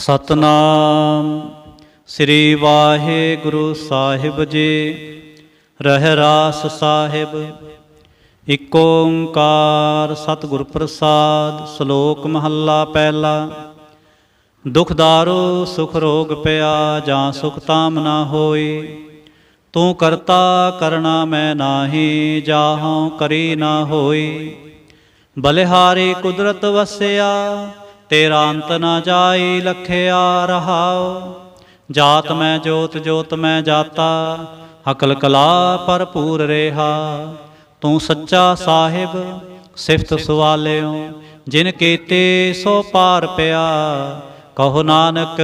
ਸਤਨਾਮ। ਸ੍ਰੀ ਵਾਹਿਗੁਰੂ ਸਾਹਿਬ ਜੀ, ਰਹਿ ਰਾਸ ਸਾਹਿਬ। ਇਕ ਓੰਕਾਰ ਸਤਿਗੁਰ ਪ੍ਰਸਾਦ ਸ਼ਲੋਕ ਮਹੱਲਾ ਪਹਿਲਾ। ਦੁਖਦਾਰੋ ਸੁਖ ਰੋਗ ਪਿਆ, ਜਾਂ ਸੁਖ ਤਾਮ ਨਾ ਹੋਈ। ਤੂੰ ਕਰਤਾ ਕਰਣਾ ਮੈਂ ਨਾਹੀ, ਜਾਹੋਂ ਕਰੀ ਨਾ ਹੋਈ। ਬਲਿਹਾਰੀ ਕੁਦਰਤ ਵਸਿਆ ਤੇਰਾ ਅੰਤ ਨਾ ਜਾਈ ਲਖਿਆ ਰਹਾਉ। ਜਾਤ ਮੈਂ, ਜੋਤ ਜੋਤ ਮੈਂ ਜਾਤਾ। ਅਕਲ ਕਲਾ ਭਰਪੂਰ ਰਹਾ। ਤੂੰ ਸੱਚਾ ਸਾਹਿਬ, ਸਿਫਤ ਸਵਾਲਿਓ। ਜਿਨ ਕੀਤੇ ਸੋ ਪਾਰ ਪਿਆ। ਕਹੋ ਨਾਨਕ,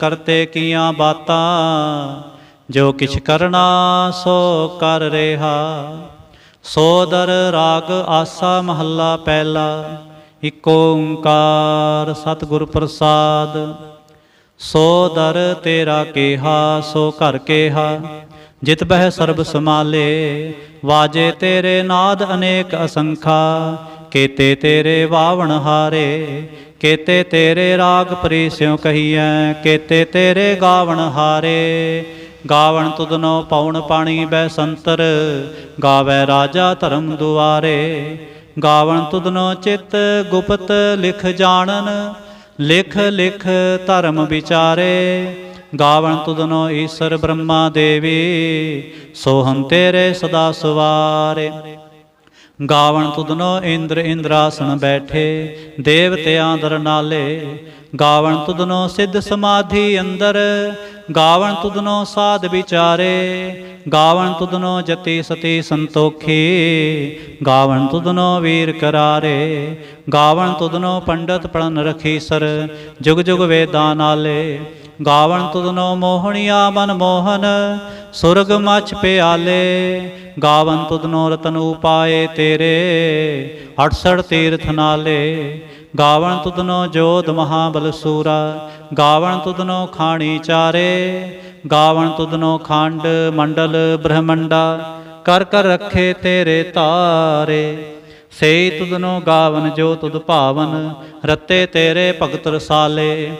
ਕਰਤੇ ਕੀਆਂ ਬਾਤਾਂ। ਜੋ ਕਿਛ ਕਰਨਾ ਸੋ ਕਰ ਰਹਾ। ਸੋਦਰ ਰਾਗ ਆਸਾ ਮਹੱਲਾ ਪਹਿਲਾ। ਇਕ ਓੰਕਾਰ ਸਤਿਗੁਰ ਪ੍ਰਸਾਦ, ਸੋ ਦਰ ਤੇਰਾ ਕੇਹਾ, ਸੋ ਘਰ ਕੇਹਾ। ਜਿਤ ਬਹਿ ਸਰਬ ਸਮਾਲੇ ਵਾਜੇ ਤੇਰੇ ਨਾਦ ਅਨੇਕ ਅਸੰਖਾ। ਕੇਤੇ ਤੇਰੇ ਵਾਵਣ ਹਾਰੇ, ਕੇਤੇ ਤੇਰੇ ਰਾਗ ਪ੍ਰੀਸਿਉ ਕਹੀਐ। ਕੇਤੇ ਤੇਰੇ ਗਾਵਣ ਹਾਰੇ, ਗਾਵਣ ਤੁਧਨੋ ਪਉਣ ਪਾਣੀ ਬੈ ਸੰਤਰ। ਗਾਵੇ ਰਾਜਾ ਧਰਮ ਦੁਆਰੇ ਗਾਵਣ ਤੁਧਨੋ ਚਿਤ ਗੁਪਤ ਲਿਖ ਜਾਣਨ, ਲਿਖ ਲਿਖ ਧਰਮ ਵਿਚਾਰੇ। ਗਾਵਣ ਤੁਧਨੋ ਈਸ਼ਰ ਬ੍ਰਹਮਾ ਦੇਵੀ ਸੋਹੰ ਤੇਰੇ ਸਦਾ ਸਵਾਰੇ। ਗਾਵਣ ਤੁਧਨੋ ਇੰਦਰ ਇੰਦਰਾਸਣ ਬੈਠੇ ਦੇਵਤਿਆਂ ਦਰ ਨਾਲੇ। ਗਾਵਣ ਤੁਧਨੋ ਸਿੱਧ ਸਮਾਧੀ ਅੰਦਰ, ਗਾਵਣ ਤੁਧਨੋ ਸਾਧ ਵਿਚਾਰੇ। ਗਾਵਣ ਤੁਧਨੋ ਜਤੀ ਸਤੀ ਸੰਤੋਖੀ, ਗਾਵਣ ਤੁਧਨੋ ਵੀਰ ਕਰਾਰੇ। ਗਾਵਣ ਤੁਧਨੋ ਪੰਡਤ ਪੜਨ ਰਖੀ ਸਰ, ਜੁਗ ਜੁਗ ਵੇਦਾਂ ਨਾਲੇ। ਗਾਵਣ ਤੁਧਨੋ ਮੋਹਣੀਆ ਮਨ ਮੋਹਨ, ਸੁਰਗ ਮਛ ਪਿਆਲੇ। ਗਾਵਨ ਤੁਧਨੋ ਰਤਨ ਉਪਾਏ ਤੇਰੇ 68 ਤੀਰਥ ਨਾਲੇ। ਗਾਵਣ ਤੁਧਨੋ ਜੋਧ ਮਹਾਬਲ ਸੂਰਾ ਗਾਵਣ ਤੁਧਨੋ ਖਾਣੀ ਚਾਰੇ। ਗਾਵਣ ਤੁਧਨੋ ਖੰਡ ਮੰਡਲ ਬ੍ਰਹਮੰਡਾ, ਕਰ ਕਰ ਰੱਖੇ ਤੇਰੇ ਤਾਰੇ। ਸੇ ਤੁਧਨੋ ਗਾਵਨ ਜੋ ਤੁਧ ਭਾਵਨ, ਰਤੇ ਤੇਰੇ ਭਗਤ ਰਸਾਲੇ।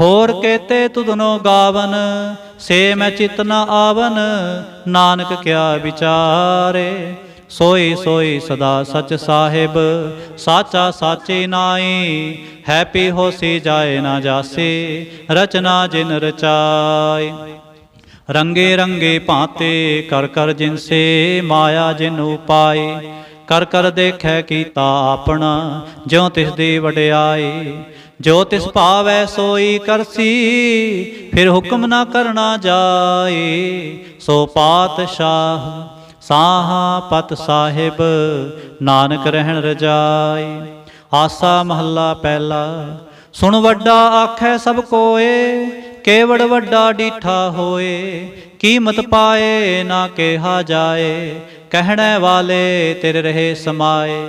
ਹੋਰ ਕੇਤੇ ਤੁਧਨੋ ਗਾਵਨ, ਸੇ ਮੈਂ ਚਿਤ ਨ ਆਵਨ, ਨਾਨਕ ਕਿਆ ਵਿਚਾਰੇ? ਸੋਈ ਸੋਈ ਸਦਾ ਸਚ ਸਾਹਿਬ, ਸਾਚਾ ਸਾਚੇ ਨਾਈ ਹੈਪੀ ਹੋਸੀ ਜਾਏ ਨਾ ਜਾਸੇ, ਰਚਨਾ ਜਿਨ ਰਚਾਈ। ਰੰਗੇ ਰੰਗੇ ਭਾਂਤੇ ਕਰ ਕਰ ਜਿਨਸੇ ਮਾਇਆ ਜਿਨ ਉਪਾਈ, ਕਰ ਕਰ ਦੇਖੈ ਕੀਤਾ ਆਪਣਾ, ਜਿਉ ਤਿਸ ਦੀ ਵਡਿਆਈ। ਜੋ ਤਿਸ ਭਾਵੈ ਸੋਈ ਕਰਸੀ, ਫਿਰ ਹੁਕਮ ਨਾ ਕਰਨਾ ਜਾਏ। ਸੋ ਪਾਤਸ਼ਾਹ ਸਾਹਾ ਪਤ ਸਾਹਿਬ, ਨਾਨਕ ਰਹਿਣ ਰਜਾਈ ਆਸਾ ਮਹੱਲਾ ਪਹਿਲਾ, ਸੁਣ ਵੱਡਾ ਆਖੈ ਸਭ ਕੋਏ, ਕੇਵੜ ਵੱਡਾ ਡੀਠਾ ਹੋਏ। ਕੀਮਤ ਪਾਏ ਨਾ ਕਿਹਾ ਜਾਏ, ਕਹਿਣੇ ਵਾਲੇ ਤੇਰੇ ਰਹੇ ਸਮਾਏ।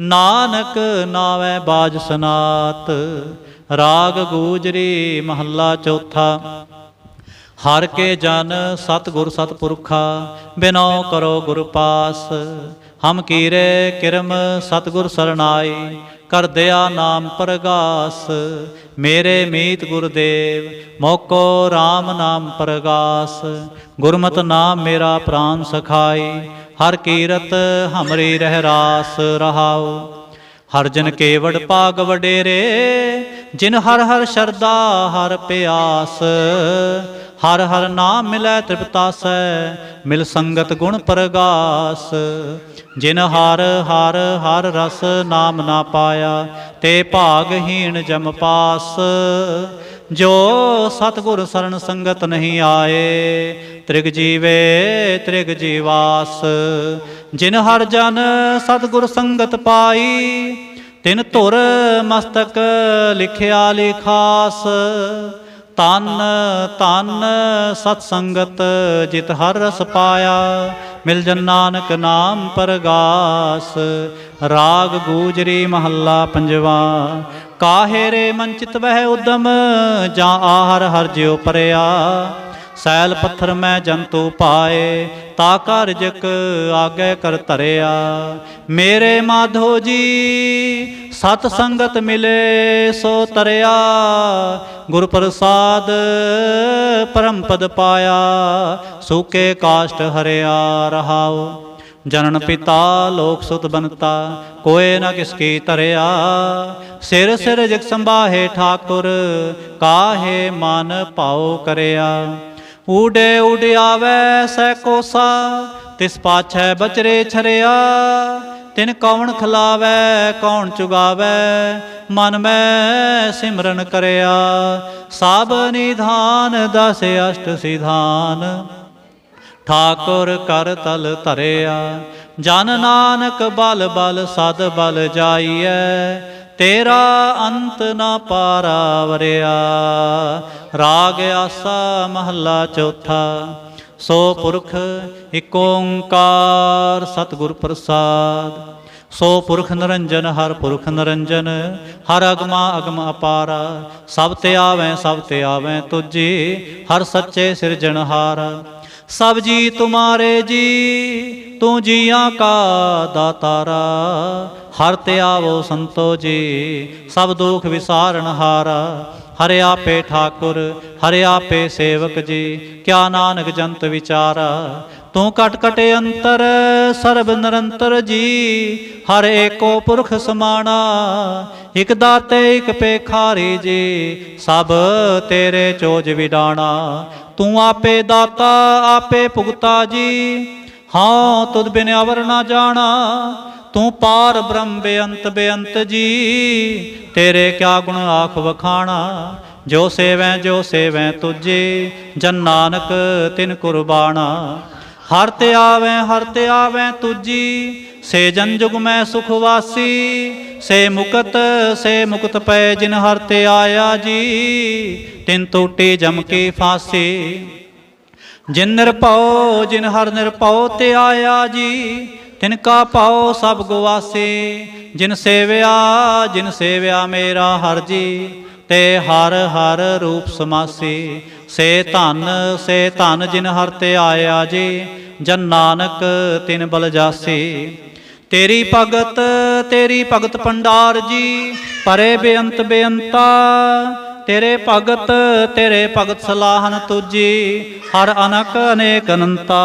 ਨਾਨਕ ਨਾਵੇਂ ਬਾਜ ਸਨਾਤ, ਰਾਗ ਗੂਜਰੀ ਮਹੱਲਾ ਚੌਥਾ। ਹਰ ਕੇ ਜਨ ਸਤਿਗੁਰ ਸਤਪੁਰਖਾ, ਬਿਨੋ ਕਰੋ ਗੁਰ ਪਾਸ। ਹਮ ਕੀਰੇ ਕਿਰਮ ਸਤਿਗੁਰ ਸਰਣਾਈ, ਕਰ ਦਿਆ ਨਾਮ ਪ੍ਰਗਾਸ। ਮੇਰੇ ਮੀਤ ਗੁਰਦੇਵ, ਮੋਕੋ RAM ਨਾਮ ਪ੍ਰਗਾਸ। ਗੁਰਮਤ ਨਾਮ ਮੇਰਾ ਪ੍ਰਾਨ ਸਖਾਈ ਹਰ ਕੀਰਤ ਹਮਰੀ ਰਹਿ ਰਾਸ ਰਹਾਉ। ਹਰ ਜਨ ਕੇਵੜ ਭਾਗ ਵਡੇਰੇ, ਜਿਨ ਹਰ ਹਰ ਸ਼ਰਦਾ ਹਰ ਪਿਆਸ। ਹਰ ਹਰ ਨਾਮ ਮਿਲੈ ਤ੍ਰਿਪਤਾਸੈ ਮਿਲ ਸੰਗਤ ਗੁਣ ਪ੍ਰਗਾਸ। ਜਿਨ ਹਰ ਹਰ ਹਰ ਰਸ ਨਾਮ ਨਾ ਪਾਇਆ, ਤੇ ਭਾਗਹੀਣ ਜਮ ਪਾਸ। ਜੋ ਸਤਿਗੁਰ ਸਰਨ ਸੰਗਤ ਨਹੀਂ ਆਏ, ਤ੍ਰਿਗ ਜੀਵੇ, ਤ੍ਰਿਗ ਜੀਵਾਸ। ਜਿਨ ਹਰ ਜਨ ਸਤਿਗੁਰ ਸੰਗਤ ਪਾਈ, ਤਿਨ ਧੁਰ ਮਸਤਕ ਲਿਖਿਆ ਲਿਖਾਸ। ਤਨ ਤਨ ਸਤ ਸੰਗਤ ਜਿਤ ਹਰ ਰਸ ਪਾਇਆ। ਮਿਲ ਜਨ ਨਾਨਕ ਨਾਮ ਪਰਗਾਸ, ਰਾਗ ਗੂਜਰੀ ਮਹੱਲਾ ਪੰਜਵਾ। ਕਾਹੇ ਰੇ ਮਨਚਿਤ ਵਹਿ ਉਦਮ, ਜਾਂ ਆਹਰ ਹਰ ਜਿਉ ਪਰਿਆ। ਸੈਲ ਪੱਥਰ ਮੈਂ ਜੰਤੂ ਪਾਏ, ਤਾ ਕਰ ਜਕ ਆਗੇ ਕਰ ਧਰਿਆ। ਮੇਰੇ ਮਾਧੋ ਜੀ, ਸਤ ਸੰਗਤ ਮਿਲੇ, ਸੋ ਤਰਿਆ ਗੁਰ ਪ੍ਰਸਾਦ ਪਰਮ ਪਦ ਪਾਇਆ, ਸੂਕੇ ਕਾਸ਼ਟ ਹਰਿਆ ਰਹਾਓ ਜਨਨ ਪਿਤਾ ਲੋਕ ਸੁਤ ਬਨਤਾ ਕੋਏ ਨਾ ਕਿਸ ਕੀ ਤਰਿਆ ਸਿਰ ਸਿਰ ਜਗ ਸੰਭਾਹੇ ਠਾਕੁਰ, ਕਾਹੇ ਮਨ ਭਾਉ ਕਰਿਆ। ਊਡੇ ਉਡਿਆਵੈ ਸੈ ਕੋਸਾ, ਤਿਸ ਪਾਛੈ ਬਚਰੇ ਛਰਿਆ। ਤਿਨ ਕੌਣ ਖਲਾਵੈ, ਕੌਣ ਚੁਗਾਵੈ, ਮਨ ਮੈਂ ਸਿਮਰਨ ਕਰਿਆ। ਸਭ ਨਿਧਾਨ, ਦਸ ਅਸ਼ਟ ਸਿਧਾਨ। ਠਾਕੁਰ ਕਰ ਤਲ ਧਰਿਆ। ਜਨ ਨਾਨਕ ਬਲ ਬਲ, ਸਦ ਬਲ ਜਾਈਐ। ਤੇਰਾ ਅੰਤ ਨਾ ਪਾਰਾ ਵਰਿਆ, ਰਾਗ ਆਸਾ ਮਹੱਲਾ ਚੌਥਾ, ਸੋ ਪੁਰਖ ਇਕ ਓੰਕਾਰ ਸਤਿਗੁਰ ਪ੍ਰਸਾਦ। ਸੋ ਪੁਰਖ ਨਿਰੰਜਨ, ਹਰ ਪੁਰਖ ਨਿਰੰਜਨ, ਹਰ ਅਗਮਾ ਅਗਮ ਅਪਾਰਾ, ਸਭ ਤੇ ਆਵੈ, ਸਭ ਤੇ ਆਵੈ ਤੁਝੇ ਹਰ ਸੱਚੇ ਸਿਰਜਣਹਾਰ। ਸਭ ਜੀ ਤੁਮਾਰੇ ਜੀ, ਤੂੰ ਜੀਆਂ ਕਾ ਦਾਤਾਰਾ। ਹਰ ਤੇ ਆਵੋ ਸੰਤੋ ਜੀ, ਸਭ ਦੁਖ ਵਿਸਾਰਨ ਹਾਰਾ। ਹਰਿ ਆਪੇ ਠਾਕੁਰ, ਹਰਿ ਆਪੇ ਸੇਵਕ ਜੀ, ਕਿਆ ਨਾਨਕ ਜੰਤ ਵਿਚਾਰਾ। ਤੂੰ ਕਟ ਕਟੇ ਅੰਤਰ, ਸਰਬ ਨਿਰੰਤਰ ਜੀ, ਹਰ ਏਕੋ ਪੁਰਖ ਸਮਾਣਾ। ਇਕ ਦਾਤੇ, ਇਕ ਪੇਖਾਰੀ ਜੀ, ਸਭ ਤੇਰੇ ਚੋਜ ਵਿਡਾਣਾ। ਤੂੰ ਆਪੇ ਦਾਤਾ, ਆਪੇ ਭੁਗਤਾ ਜੀ। ਹਾਂ, ਤੁਧ ਬਿਨ ਅਵਰ ਨਾ ਜਾਣਾ। ਤੂੰ ਪਾਰ ਬ੍ਰਹਮ ਬੇਅੰਤ ਬੇਅੰਤ ਜੀ। ਤੇਰੇ ਕਿਆ ਗੁਣ ਆਖ ਵਖਾਣਾ? ਜੋ ਸੇਵੈ ਜੋ ਸੇਵੈ ਤੁਝੇ। ਜਨ ਨਾਨਕ ਤਿਨ ਕੁਰਬਾਨਾ ਹਰ ਤੇ ਆਵੈ, ਹਰ ਤੇ ਆਵੈ ਤੁਜੀ ਸੇ ਜਨ ਜੁਗ ਮੈਂ ਸੁਖ ਵਾਸੀ, ਸੇ ਮੁਕਤ ਸੇ ਮੁਕਤ ਪੈ ਜਿਨ ਹਰ ਤੇ ਆਇਆ ਜੀ, ਤਿਨ ਟੂਟੀ ਜਮ ਕੀ ਫਾਸੀ। ਜਿਨ ਨਿਰਭਉ, ਜਿਨ ਹਰ ਨਿਰਭਉ ਤੇ ਆਇਆ ਜੀ, ਤਿਨ ਕਾ ਪਾਉ ਸਭ ਗਵਾਸੇ। ਜਿਨ ਸੇਵਿਆ ਜਿਨ ਸੇਵਿਆ ਮੇਰਾ ਹਰ ਜੀ, ਤੇ ਹਰ ਹਰ ਰੂਪ ਸਮਾਸੀ। ਸੇ ਧਨ ਸੇ ਧਨ ਜਿਨ ਹਰ ਤੇ ਆਇਆ ਜੀ, ਜਨ ਨਾਨਕ ਤਿਨ ਬਲ ਜਾਸੀ। ਤੇਰੀ ਭਗਤ ਤੇਰੀ ਭਗਤ ਪੰਡਾਰ ਜੀ, ਪਰੇ ਬੇਅੰਤ ਬੇਅੰਤਾ। ਤੇਰੇ ਭਗਤ ਤੇਰੇ ਭਗਤ ਸਲਾਹਨ ਤੁਜੀ, ਹਰ ਅਨਕ ਅਨੇਕ ਅਨੰਤਾ।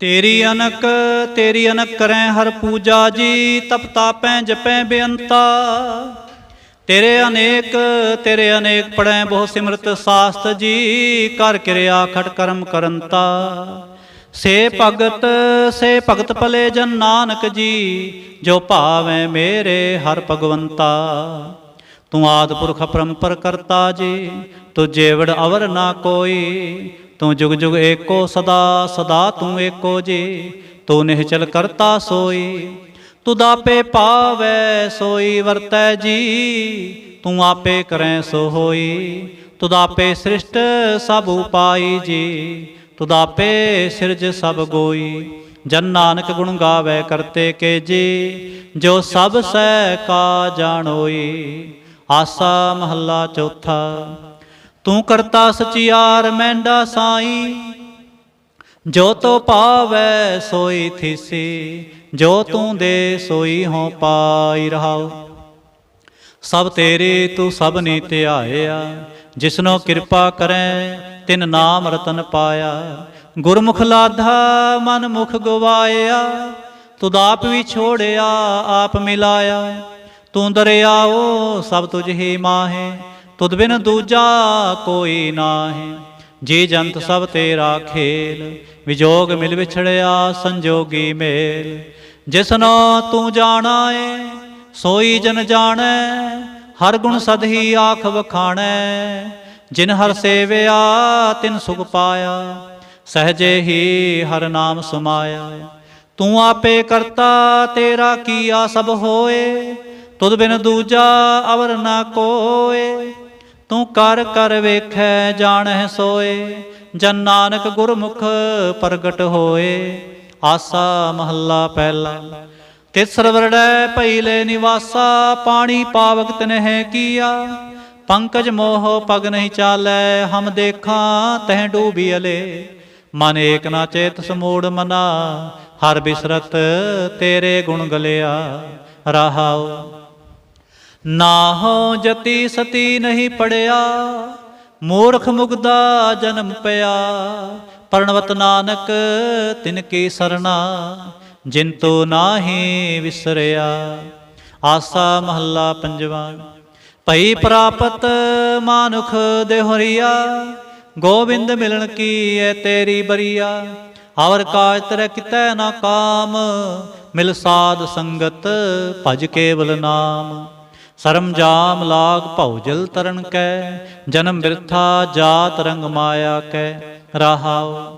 ਤੇਰੀ ਅਨਕ ਤੇਰੀ ਅਨਕ ਕਰੈ ਹਰ ਪੂਜਾ ਜੀ ਤਪਤਾ ਤਾਪੈ ਜਪੈ ਬੇਅੰਤਾ। ਤੇਰੇ ਅਨੇਕ ਤੇਰੇ ਅਨੇਕ ਪੜੈ ਬਹੁ ਸਿਮਰਤ ਸਾਸਤ ਜੀ, ਕਰ ਕਿਰਿਆ ਖਟ ਕਰਮ ਕਰੰਤਾ। ਸੇ ਭਗਤ ਸੇ ਭਗਤ ਭਲੇ ਜਨ ਨਾਨਕ ਜੀ ਜੋ ਭਾਵੈ ਮੇਰੇ ਹਰ ਭਗਵੰਤਾ। ਤੂੰ ਆਦ ਪੁਰਖ ਪਰੰਪਰ ਕਰਤਾ ਜੀ ਤੁਝੇ ਵਡ ਅਵਰ ਨਾ ਕੋਈ। ਤੂੰ ਜੁਗ ਜੁਗ ਏਕੋ ਸਦਾ ਸਦਾ ਤੂੰ ਏਕੋ ਜੀ। ਤੂੰ ਨਿਹਚਲ ਕਰਤਾ ਸੋਈ ਤੁਧ ਆਪੇ ਪਾਵੈ ਸੋਈ ਵਰਤੈ ਜੀ। ਤੂੰ ਆਪੇ ਕਰੈ ਸੋ ਹੋਈ ਤੁਧ ਆਪੇ ਸ੍ਰਿਸ਼ਟ ਸਭ ਉਪਾਈ ਜੀ। ਤੁਧ ਆਪੇ ਸਿਰਜ ਸਭ ਗੋਈ, ਜਨ ਨਾਨਕ ਗੁਣ ਗਾਵੇ ਕਰਤੇ ਕੇ ਜੋ ਸਭ ਸਹਿ ਕਾ ਜਾਣੋਈ ਆਸਾ ਮਹੱਲਾ ਚੌਥਾ। ਤੂੰ ਕਰਤਾ ਸਚਿਆਰ ਮੈਂਡਾ ਸਾਈ, ਜੋ ਤੋ ਪਾਵੈ ਸੋਈ ਥੀਸੀ, ਜੋ ਤੂੰ ਦੇ ਸੋਈ ਹੋ ਪਾਈ ਰਹਾਉ। ਸਭ ਤੇਰੇ ਤੂੰ ਸਭ ਨੇ ਧਿਆਇਆ ਜਿਸਨੋ ਕਿਰਪਾ ਕਰੈ, ਤਿਨ ਨਾਮ ਰਤਨ ਪਾਇਆ। ਗੁਰਮੁਖ ਲਾਧਾ ਮਨ ਮੁਖ ਗਵਾਇਆ। ਤੁਧ ਆਪ ਵੀ ਛੋੜਿਆ, ਆਪ ਮਿਲਾਇਆ। ਤੂੰ ਦਰਿਆਓ, ਸਭ ਤੁਝ ਹੀ ਮਾਹੇ। ਤੁਧ ਬਿਨ ਦੂਜਾ ਕੋਈ ਨਾਹੀ। ਜੀ ਜੰਤ ਸਭ ਤੇਰਾ ਖੇਲ। ਵਿਜੋਗ ਮਿਲ ਵਿਛੜਿਆ, ਸੰਜੋਗੀ ਮੇਲ। ਜਿਸਨੋ ਤੂੰ ਜਾਣਾ ਏ ਸੋਈ ਜਨ ਜਾਣੈ। ਹਰ ਗੁਣ ਸਦ ਹੀ ਆਖ ਵਖਾਣੈ, ਜਿਨ ਹਰ ਸੇਵਿਆ ਤਿਨ ਸੁਖ ਪਾਇਆ, ਸਹਜੇ ਹੀ ਹਰ ਨਾਮ ਸਮਾਇਆ। ਤੂੰ ਆਪੇ ਕਰਤਾ, ਤੇਰਾ ਕੀਆ ਸਭ ਹੋਏ, ਤੁਧ ਬਿਨ ਦੂਜਾ ਅਵਰ ਨਾ ਕੋਏ। ਤੂੰ ਕਰ ਕਰ ਵੇਖੈ ਜਾਣੈ ਸੋਏ, ਜਨ ਨਾਨਕ ਗੁਰਮੁਖ ਪ੍ਰਗਟ ਹੋਏ। ਆਸਾ ਮਹੱਲਾ ਪਹਿਲਾ। ਤਿਸਰ ਵਰੜੈ ਲੈ ਨਿਵਾਸਾ, ਪਾਣੀ ਪਾਵਕ ਤਨਹਿ ਕੀਆ। ਪੰਕਜ ਮੋਹ ਪਗ ਨਹੀਂ ਚਾਲੈ, ਹਮ ਦੇਖਾਂ ਤਹਿ ਡੂਬੀ ਅਲੇ। ਮਨ ਏਕ ਨਾ ਚੇਤ ਸਮੂੜ ਮਨਾ, ਹਰ ਬਿਸਰਤ ਤੇਰੇ ਗੁਣ ਗਲਿਆ। ਰਹਾਉ, ਨਾਹੋ ਜਤੀ ਸਤੀ ਨਹੀਂ ਪੜਿਆ, ਮੂਰਖ ਮੁਗਦਾ ਜਨਮ ਪਿਆ। ਪਰਣਵਤ ਨਾਨਕ ਤਿਨ ਕੀ ਸਰਣਾ ਜਿਨ ਤੋ ਨਾਹੀ ਵਿਸਰਿਆ। ਆਸਾ ਮਹੱਲਾ ਪੰਜਵਾ, ਭਈ ਪ੍ਰਾਪਤ ਮਾਨੁਖ ਦੇਹੁਰੀਆ, ਗੋਬਿੰਦ ਮਿਲਣ ਕੀ ਐ ਤੇਰੀ ਬਰੀਆ। ਔਰ ਕਾਜ ਤਰ ਕਿਤੈ ਨਾ ਕਾਮ, ਮਿਲ ਸਾਧ ਸੰਗਤ ਭਜ ਕੇਵਲ ਨਾਮ। ਸਰਮ ਜਾਮ ਲਾਗ ਭਉ ਜਲ ਤਰਨ ਕੈ, ਜਨਮ ਬਿਰਥਾ ਜਾਤ ਰੰਗ ਮਾਇਆ ਕੈ। ਰਹਾਉ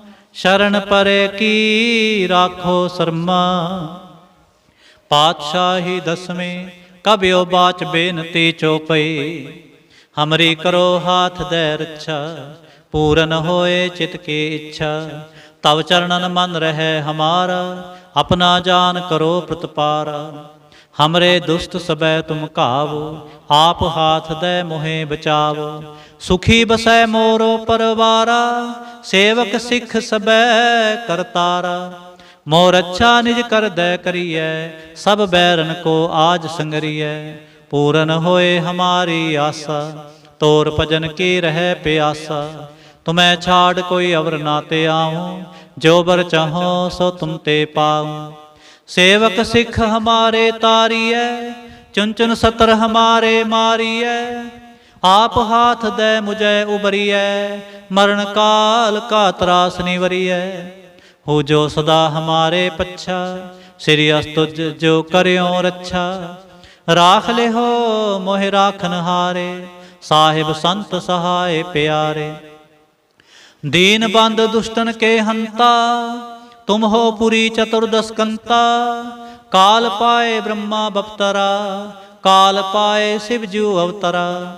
ਸ਼ਰਨ ਪਰੇ ਕੀ ਰਾਖੋ ਸਰਮਾ? ਪਾਤਸ਼ਾਹੀ ਦਸਵੇਂ, ਕਬਿਓ ਬਾਚ ਬੇਨਤੀ ਚੋਪਈ। ਹਮਰੀ ਕਰੋ ਹਾਥ ਦੇ ਰੱਛਾ, ਪੂਰਨ ਹੋਏ ਚਿਤ ਕੀ ਇੱਛਾ। ਤਵ ਚਰਨਨ ਮਨ ਰਹਿ ਹਮਾਰਾ, ਆਪਣਾ ਜਾਨ ਕਰੋ ਪ੍ਰਤਪਾਰਾ। ਹਮਰੇ ਦੁਸਤ ਸਬੈ ਤੁਮ ਘਾਵੋ, ਆਪ ਹਾਥ ਦੇ ਮੋਹਿ ਬਚਾਵੋ। ਸੁਖੀ ਬਸੈ ਮੋਰੋ ਪਰਵਾਰਾ, ਸੇਵਕ ਸਿੱਖ ਸਬੈ ਕਰਤਾਰਾ ਮੋਰ ਅੱਛਾ ਨਿਜ ਕਰਦੈ ਕਰੀਐ, ਸਭ ਬੈਰਨ ਕੋ ਆਜ ਸੰਗਰੀਐ। ਪੂਰਨ ਹੋਏ ਹਮਾਰੀ ਆਸਾ, ਤੋਰ ਭਜਨ ਕੀ ਰਹਿ ਪਿਆਸਾ। ਤੁਮੈ ਛਾੜ ਕੋਈ ਅਵਰ ਨਾ ਤੇ ਆਉ, ਜੋ ਬਰ ਚਾਹੋ ਸੋ ਤੁਮ ਤੇ ਪਾਉ। ਸੇਵਕ ਸਿੱਖ ਹਮਾਰੇ ਤਾਰੀਐ, ਚੁਨ ਚੁਨ ਸਤਰ ਹਮਾਰੇ ਮਾਰੀਐ। ਆਪ ਹਾਥ ਦੇ ਮੁਝੈ ਉਬਰੀਐ ਮਰਨ ਕਾਲ ਕਾ ਤਰਾਸ ਨਿਵਰੀਐ ਹੋ ਜੋ ਸਦਾ ਹਮਾਰੇ ਪੱਛਾ, ਸ੍ਰੀ ਅਸਤੁਜ ਜੋ ਕਰਿਓ ਰੱਛਾ। ਰਾਖ ਲਿਹੋ ਮੋਹਿ ਰਾਖਨ ਹਾਰੇ, ਸਾਹਿਬ ਸੰਤ ਸਹਾਏ ਪਿਆਰੇ। ਦੀਨ ਬੰਦ ਦੁਸ਼ਟਨ ਕੇ ਹੰਤਾ, ਤੁਮ ਹੋ ਪੁਰੀ ਚਤੁਰਦਸ ਕੰਤਾ ਕਾਲ ਪਾਏ ਬ੍ਰਹਮਾ ਬਪਤਰਾ, ਕਾਲ ਪਾਏ ਸਿਵ ਜੂ ਅਵਤਰਾ।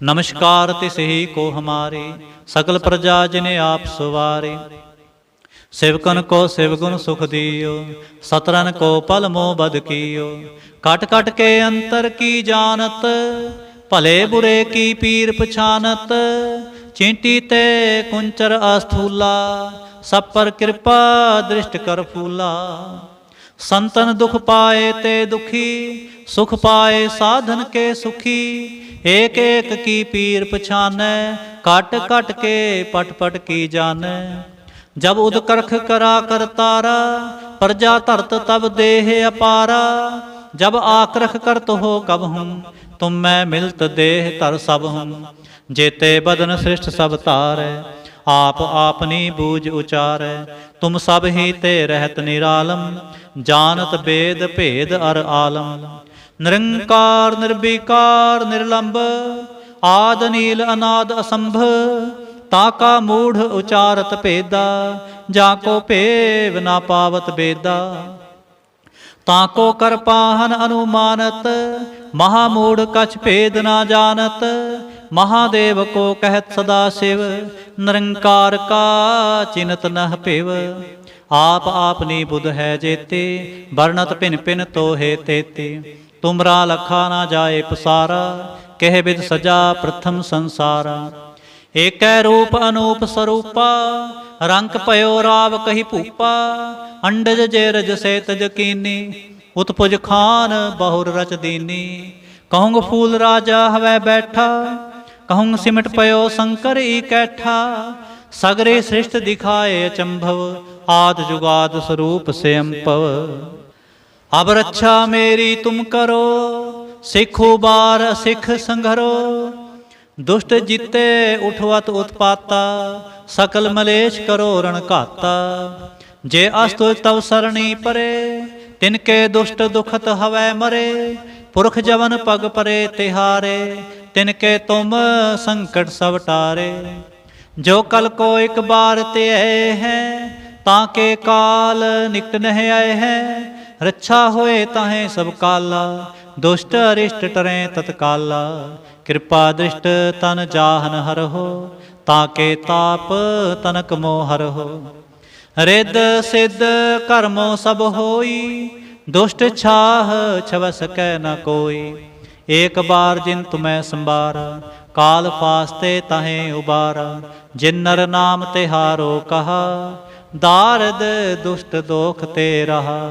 ਨਮਸਕਾਰ ਤਿਸ ਕੋ ਹਮਾਰੇ ਸਕਲ ਪ੍ਰਜਾ ਜਿਨੇ ਆਪ ਸਵਾਰੇ। ਸਿਵਕਨ ਕੋ ਸਿਵਗੁਣ ਸੁਖ ਦਿਓ ਸਤਰਨ ਕੋ ਪਲ ਮੋ ਬਦ ਕੀਓ। ਕਟ ਕਟ ਕੇ ਅੰਤਰ ਕੀ ਜਾਣਤ, ਭਲੇ ਬੁਰੇ ਕੀ ਪੀਰ ਪਛਾਨਤ। ਚਿੰਟੀ ਤੇ ਕੁੰਚਰ ਅਸਥੂਲਾ, ਸਭ ਪਰ ਕਿਰਪਾ ਦ੍ਰਿਸ਼ਟ ਕਰ ਫੂਲਾ। ਸੰਤਨ ਦੁਖ ਪਾਏ ਤੇ ਦੁਖੀ, ਸੁਖ ਪਾਏ ਸਾਧਨ ਕੇ ਸੁਖੀ। ਏਕ ਏਕ ਕੀ ਪੀਰ ਪਛਾਨੈ, ਕਟ ਕਟ ਕੇ ਪਟ ਪਟ ਕੀ ਜਾਣੈ ਜਬ ਉਦ ਕਰਖ ਕਰਾ ਕਰਤਾਰਾ ਪ੍ਰਜਾ ਧਰਤ ਤਬ ਦੇਹ ਅਪਾਰਾ। ਜਬ ਆਕਰਖ ਕਰਤ ਹੋ ਕਬ ਹੂੰ, ਤੁਮ ਮੈਂ ਮਿਲਤ ਦੇਹ ਧਰ ਸਭ ਹੂੰ। ਜੇਤੇ ਬਦਨ ਸ੍ਰਿਸ਼ਟ ਸਭ ਤਾਰੈ ਆਪ ਆਪਨੀ ਬੂਝ ਉਚਾਰੈ। ਤੁਮ ਸਭ ਹੀ ਤੇ ਰਹਿਤ ਨਿਰਾਲਮ, ਜਾਣਤ ਬੇਦ ਭੇਦ ਅਰ ਆਲਮ। ਨਿਰੰਕਾਰ, ਨਿਰਵਿਕਾਰ, ਨਿਰਲੰਭ, ਆਦ ਨੀਲ ਅਨਾਦ ਅਸੰਭ, ਤਾ ਕਾ ਮੂੜ ਉਚਾਰਤ ਭੇਦਾ, ਜਾ ਕੋ ਭੇਵ ਨਾ ਪਾਵਤ ਬੇਦਾ। ਤਾਕੋ ਕਰ ਪਾਹਨ ਅਨੁਮਾਨਤ, ਮਹਾ ਮੂੜ ਕਛ ਭੇਦ ਨਾ ਜਾਣਤ ਮਹਾਦੇਵ ਕੋ ਕਹਿਤ ਸਦਾ ਸਿਵ, ਨਿਰੰਕਾਰ ਕਾ ਚਿਨਤ ਨਹ ਭਿਵ। ਆਪ ਆਪਨੀ ਬੁਧ ਹੈ ਜੇਤੇ, ਵਰਣਤ ਭਿਨ ਭਿਨ ਤੋਹੇ ਤੇਤੇ। ਤੁਮਰਾ ਲਖਾ ਨਾ ਜਾਏ ਪਸਾਰਾ, ਕਹਿ ਬਿਦ ਸਜਾ ਪ੍ਰਥਮ ਸੰਸਾਰਾ। ਏਕੈ ਰੂਪ ਅਨੂਪ ਸਰੂਪਾ ਰੰਗ ਭਇਓ ਰਾਵ ਕਹੀ ਭੂਪਾ, ਅੰਡਜ ਜੇ ਰਜ ਸੇ ਤਜ ਕੀਨੀ, ਉਤਪੁਜ ਖਾਨ ਬਹੁਰ ਰਚ ਦੀਨੀ। ਕਹੂੰਗ ਫੂਲ ਰਾਜਾ ਹਵੈ ਬੈਠਾ, ਕਹੂੰਗ ਸਿਮਟ ਪਇਓ ਸ਼ੰਕਰ ਈ ਕੈਠਾ, ਸਗਰੇ ਸ੍ਰਿਸ਼ਟ ਦਿਖਾਏ ਅਚੰਭਵ ਆਦ ਜੁਗਾਦ ਸਰੂਪ ਸਿਅੰਪਵ ਅਬ ਰੱਛਾ ਮੇਰੀ ਤੁਮ ਕਰੋ, ਸਿੱਖੋ ਬਾਰ ਸਿੱਖ ਸੰਘਰੋ। ਦੁਸ਼ਟ ਜਿੱਤੇ ਉਠਵਤ ਉਤਪਾਤਾ, ਸਕਲ ਮਲੇਸ਼ ਕਰੋ ਰਣ ਘਾਤਾ। ਜੇ ਅਸਤੁ ਤਵ ਸਰਣੀ ਪਰੇ, ਤਿਨ ਕੇ ਦੁਸ਼ਟ ਦੁਖਤ ਹਵੈ ਮਰੇ। ਪੁਰਖ ਜਵਨ ਪਗ ਪਰੇ ਤਿਹਾਰੇ, ਤਿਨ ਕੇ ਤੁਮ ਸੰਕਟ ਸਭ ਟਾਰੇ। ਜੋ ਕਲ ਕੋ ਇੱਕ ਬਾਰ ਤੇ ਆਏ ਹੈ, ਤਾਂ ਕੇ ਕਾਲ ਨਿਕਟ ਨਹਿ ਆਏ ਹੈ। ਰੱਛਾ ਹੋਏ ਤਾਹੇ ਸਭ ਕਾਲਾ, ਦੁਸ਼ਟ ਅਰਿਸ਼ਟ ਟਰੇ ਤਤਕਾਲਾ। ਕਿਰਪਾ ਦ੍ਰਿਸ਼ਟ ਤਨ ਜਾਹਨ ਹਰਹੋ, ਤਾਂ ਕੇ ਤਾਪ ਤਨਕ ਮੋ ਹਰਹੋ। ਰਿੱਧ ਸਿੱਧ ਕਰਮੋ ਸਭ ਹੋਈ, ਦੁਸ਼ਟ ਛਾਹ ਛਵ ਸਕੈ ਨ ਕੋਈ। ਏਕ ਬਾਰ ਜਿਨ ਤੁਮੈ ਸੰਭਾਰਾ, ਕਾਲ ਫਾਸਤੇ ਤਹੇ ਉਬਾਰਾ। ਜਿਨ ਨਰ ਨਾਮ ਤਿਹਾਰੋ ਕਹਾ, ਦਾਰਦ ਦੁਸ਼ਟ ਦੋਖ ਤੇ ਰਹਾ।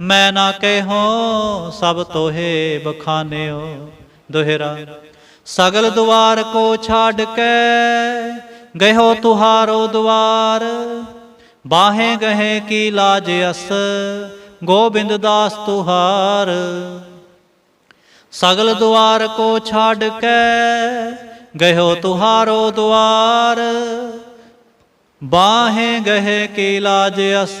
ਮੈਂ ਨਾ ਕਹਿਓ ਸਭ ਤੋਹੇ ਬਖਾਨਿਓ ਦੋਹਰਾ। ਸਗਲ ਦੁਆਰ ਕੋ ਛਾੜ ਕੇ ਗਇਓ ਤੁਹਾਰੋ ਦੁਆਰ। ਬਾਹੇ ਗਹੇ ਕੀ ਲਾਜ ਅਸ, ਗੋਬਿੰਦ ਦਾਸ ਤੁਹਾਰ। ਸਗਲ ਦੁਆਰ ਕੋ ਛਾੜ ਕੇ ਗਇਓ ਤੁਹਾਰੋ ਦੁਆਰ। ਬਾਹੇ ਗਹੇ ਕੀ ਲਾਜ ਅਸ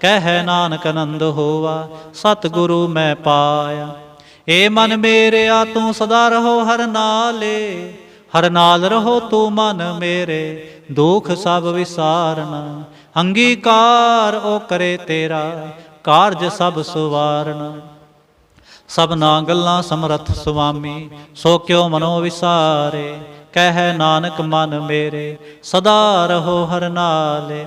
ਕਹਿ ਨਾਨਕ ਆਨੰਦ ਹੋਵਾ, ਸਤਿਗੁਰੂ ਮੈਂ ਪਾਇਆ। ਏ ਮਨ ਮੇਰਿਆ ਤੂੰ ਸਦਾ ਰਹੋ ਹਰ ਨਾਲੇ, ਹਰ ਨਾਲ ਰਹੋ ਤੂੰ ਮਨ ਮੇਰੇ, ਦੁਖ ਸਭ ਵਿਸਾਰਨਾ ਅੰਗੀਕਾਰ ਉਹ ਕਰੇ ਤੇਰਾ, ਕਾਰਜ ਸਭ ਸੁਵਾਰਨਾ ਸਭਨਾ ਗੱਲਾਂ ਸਮਰੱਥ ਸੁਆਮੀ, ਸੋ ਕਿਉ ਮਨੋ ਵਿਸਾਰੇ, ਕਹਿ ਨਾਨਕ ਮਨ ਮੇਰੇ, ਸਦਾ ਰਹੋ ਹਰ ਨਾਲੇ।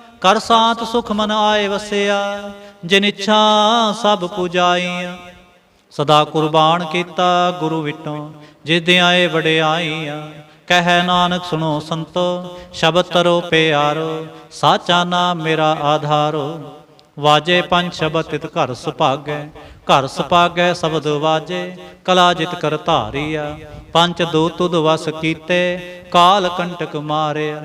ਕਰ ਸਾਤ ਸੁਖ ਮਨ ਆਏ ਵਸਿਆ, ਜਿਨ ਇੱਛਾ ਸਭ ਪੁਜਾਈਆਂ। ਸਦਾ ਕੁਰਬਾਨ ਕੀਤਾ ਗੁਰੂ ਵਿਟੋਂ ਜਿਸ ਦੇ ਆਏ ਵਡਿਆਈਆਂ ਕਹਿ ਨਾਨਕ ਸੁਣੋ ਸੰਤੋ, ਸ਼ਬਦ ਤਰੋ ਪਿਆਰੋ, ਸਾਚਾ ਨਾਮ ਮੇਰਾ ਆਧਾਰੋ। ਵਾਜੇ ਪੰਜ ਸ਼ਬਦ ਤਿਤ ਘਰ ਸੁਭਾਗੈ ਘਰ ਸੁਭਾਗੈ ਸ਼ਬਦ ਵਾਜੇ, ਕਲਾ ਜਿਤ ਕਰ ਧਾਰੀਆ। ਪੰਜ ਦੋ ਤੁਧ ਵਸ ਕੀਤੇ, ਕਾਲ ਕੰਟਕ ਮਾਰਿਆ।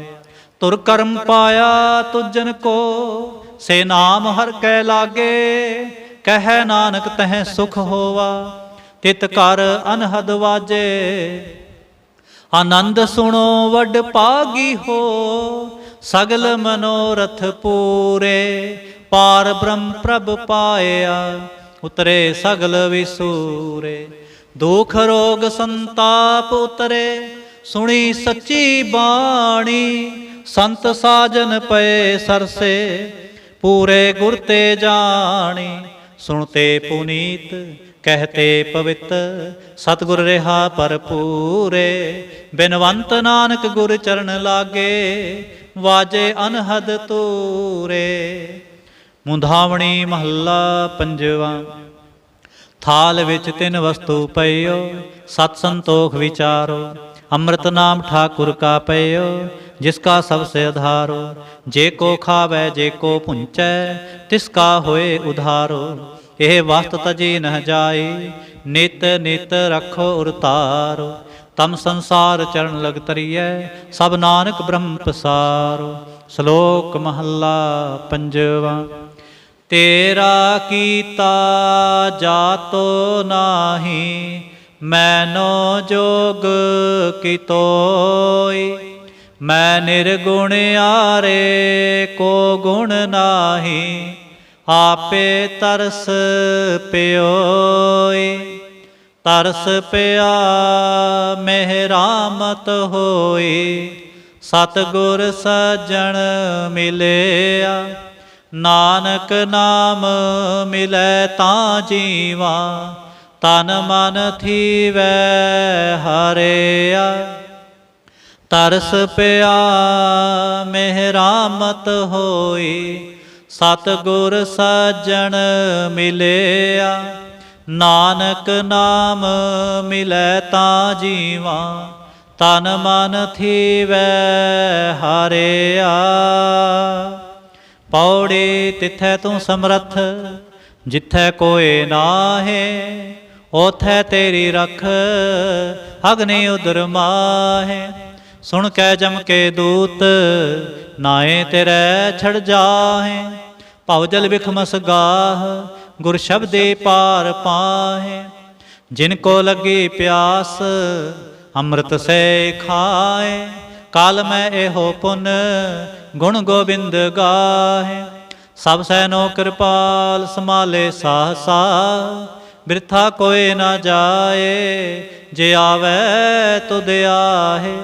ਤੁਰ ਕਰਮ ਪਾਇਆ ਤੁਜਨ ਕੋ, ਸੇ ਨਾਮ ਹਰ ਕੈ ਲਾਗੇ, ਕਹਿ ਨਾਨਕ ਤਹਿ ਸੁਖ ਹੋਵਾ, ਤਿਤ ਕਰ ਅਨਹਦ ਵਾਜੇ। ਆਨੰਦ ਸੁਣੋ ਵੱਡ ਪਾਗੀ ਹੋ, ਸਗਲ ਮਨੋਰਥ ਪੂਰੇ, ਪਾਰ ਬ੍ਰਹਮ ਪ੍ਰਭ ਪਾਇਆ, ਉਤਰੇ ਸਗਲ ਵਿਸੂਰੇ। ਦੁਖ ਰੋਗ ਸੰਤਾਪ ਉਤਰੇ, ਸੁਣੀ ਸੱਚੀ ਬਾਣੀ ਸੰਤ ਸਾਜਨ ਪਏ ਸਰਸੇ, ਪੂਰੇ ਗੁਰ ਤੇ ਜਾਣੀ। ਸੁਣਤੇ ਪੁਨੀਤ, ਕਹਤੇ ਪਵਿੱਤ, ਸਤਿਗੁਰ ਰਹਾ ਭਰਪੂਰੇ। ਬਿਨਵੰਤ ਨਾਨਕ ਗੁਰ ਚਰਨ ਲਾਗੇ, ਵਾਜੇ ਅਨਹਦ ਤੂਰੇ। ਮੁੰਧਾਵਣੀ ਮਹੱਲਾ ਪੰਜਵਾ, ਥਾਲ ਵਿੱਚ ਤਿੰਨ ਵਸਤੂ ਪਈਓ, ਸਤ ਸੰਤੋਖ ਵਿਚਾਰੋ। ਅੰਮ੍ਰਿਤ ਨਾਮ ਠਾਕੁਰ ਕਾ ਪਈਓ ਜਿਸ ਕਾ ਸਭ ਸੇ ਆਧਾਰੋ ਜੇ ਕੋ ਖਾਵੇ, ਜੇ ਕੋ ਪੁੰਚੈ, ਤਿਸ ਕਾ ਹੋਏ ਉਧਾਰੋ। ਇਹ ਵਸਤ ਤਜੀ ਨਹ ਜਾਈ, ਨਿਤ ਨਿਤ ਰਖੋ ਉਰਤਾਰੋ ਤਮ ਸੰਸਾਰ ਚਰਨ ਲਗ ਤਰੀਐ, ਸਭ ਨਾਨਕ ਬ੍ਰਹਮ ਪਸਾਰੋ। ਸ਼ਲੋਕ ਮਹੱਲਾ ਪੰਜਵਾ, ਤੇਰਾ ਕੀਤਾ ਜਾਤੋ ਨਾਹੀ ਮੈਨੋ ਜੋਗ ਕੀਤੋਈ, ਮੈਂ ਨਿਰਗੁਣ ਆਰੇ ਕੋ ਗੁਣ ਨਾਹੀ, ਆਪੇ ਤਰਸ ਪਿਓਈ, ਤਰਸ ਪਿਆ ਮਹਿਰਾਮਤ ਹੋਈ, ਸਤਗੁਰ ਸਜਣ ਮਿਲਿਆ, ਨਾਨਕ ਨਾਮ ਮਿਲੇ ਤਾਂ ਜੀਵਾ ਤਨ ਮਨ ਥੀਵੈ ਹਰਿਆ। ਤਰਸ ਪਿਆ ਮਹਿਰਾਮਤ ਹੋਈ, ਸਤਗੁਰ ਸਜਣ ਮਿਲਿਆ। ਨਾਨਕ ਨਾਮ ਮਿਲੈ ਤਾਂ ਜੀਵਾ, ਤਨ ਮਨ ਥੀਵੈ ਹਰਿਆ। ਪੌੜੀ ਤਿਥੈ ਤੂੰ ਸਮਰੱਥ, ਜਿੱਥੈ ਕੋਏ ਨਾਹੇ ਉਥੈ ਤੇਰੀ ਰਖ, ਅਗਨੀ ਉਦਰ ਮਾਹੇ। ਸੁਣ ਕੈ ਜਮ ਕੇ ਦੂਤ, ਨਾਏ ਤੇਰੇ ਛੜ ਜਾਹੇ। ਭਵ ਜਲ ਵਿਖਮਸ ਗਾਹ, ਗੁਰ ਸ਼ਬਦੇ ਪਾਰ ਪਾਹੇ। ਜਿਨ ਕੋ ਲੱਗੀ ਪਿਆਸ, ਅੰਮ੍ਰਿਤ ਸੇ ਖਾਏ ਕਾਲ ਮੈਂ ਇਹੋ ਪੁਨ, ਗੁਣ ਗੋਬਿੰਦ ਗਾਹੇ। ਸਭ ਸੈਨੋ ਕਿਰਪਾਲ ਸਮਾਲੇ ਸਾਹਸਾ। ਬਿਰਥਾ ਕੋਏ ਨਾ ਜਾਏ, ਜੇ ਆਵੇ ਤੁਧ ਆਹੇ।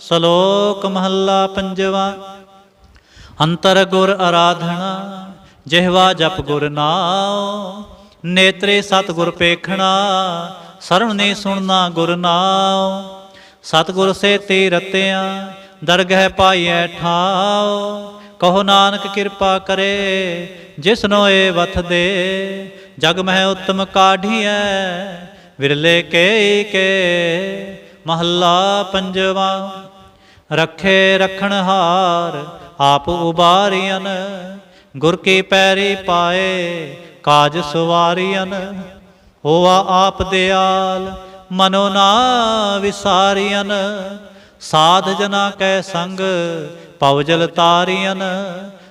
ਸ਼ਲੋਕ ਮਹੱਲਾ ਪੰਜਵਾ, ਅੰਤਰ ਗੁਰ ਆਰਾਧਨਾ, ਜਿਹਵਾ ਜਪ ਗੁਰ ਨਾਉ। ਨੇਤਰੇ ਸਤ ਗੁਰ ਪੇਖਣਾ, ਸਰਣ ਨੇ ਸੁਣਨਾ ਗੁਰ ਨਾਉ। ਸਤਿਗੁਰ ਸੇ ਤੇ ਰਤਿਆਂ ਦਰਗਹਿ ਪਾਈਐ ਠਾਉ। ਕਹੋ ਨਾਨਕ ਕਿਰਪਾ ਕਰੇ ਜਿਸਨੋ ਏ ਵਥ ਦੇ ਜਗ ਮਹਿ ਉਤਮ ਕਾਢੀਐ, ਵਿਰਲੇ ਕੇ ਕੇ, ਮਹੱਲਾ ਪੰਜਵਾ। ਰਖੇ ਰਖਣਹਾਰ ਆਪ ਉਬਾਰੀਆਂ ਗੁਰ ਕੀ ਪੈਰੀ ਪਾਏ ਕਾਜ ਸਵਾਰੀਆਂ ਹੋਆ ਆਪ ਦਿਆਲ ਮਨੋ ਨਾ ਵਿਸਾਰੀਆਂ ਸਾਧ ਜਨਾ ਕੈ ਸੰਗ ਪਵਜਲ ਤਾਰੀਆਂ